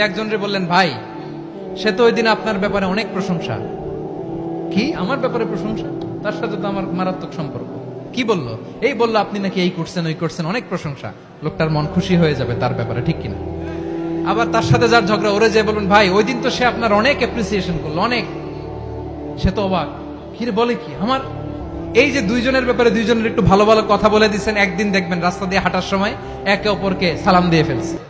একজনরে বললেন, ভাই, সে তো ওই দিন আপনার ব্যাপারে অনেক প্রশংসা। কি? আমার ব্যাপারে প্রশংসা? তার সাথে তো আমার মারাত্মক সম্পর্ক। কি বলল? এই বলল, আপনি নাকি এই করছেন, ওই করছেন, অনেক প্রশংসা। লোকটার মন খুশি হয়ে যাবে তার ব্যাপারে, ঠিক কিনা? আবার তার সাথে যার ঝগড়া, ওরে যে বলবেন, ভাই, ওই দিন তো সে আপনার অনেক অ্যাপ্রিসিয়েশন করল, অনেক। সে তো অবাক। কিরে, বলে কি? আমার এই যে দুইজনের ব্যাপারে দুইজনের একটু ভালো ভালো কথা বলে দিচ্ছেন একদিন দেখবেন রাস্তা দিয়ে হাঁটার সময় একে অপরকে সালাম দিয়ে ফেলছে।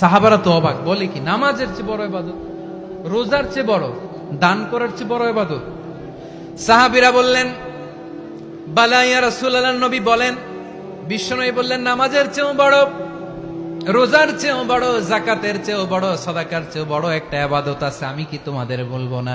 সাহাবারা তো অবাক বলে কি? নামাজের চেয়ে বড় এবাদত রোজার চেয়ে বড়। দান করার চেয়ে বড় এবাদত সাহাবিরা বললেন বালাইয়া রাসূলুল্লাহ নবী বলেন, বিশ্বনবী বললেন, নামাজের চেয়েও বড়, রোজার চেয়েও বড় জাকাতের চেয়েও বড়, সদাকার চেয়েও বড় একটা আবাদত আছে। আমি কি তোমাদের বলব না?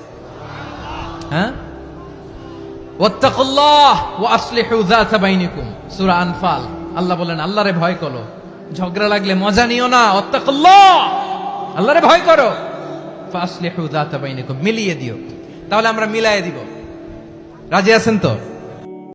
হ্যাঁ? ওয়াত্তাকুল্লাহ ওয়া আল্লাহ বলেন, আল্লাহরে ভয় করো। ঝগড়া লাগলে মজা নিও না। ওয়াত্তাকুল্লাহ! আল্লাহরে ভয় করো। মিলিয়ে দিও। তাহলে আমরা মিলায়ে দিব। রাজি আছেন তো?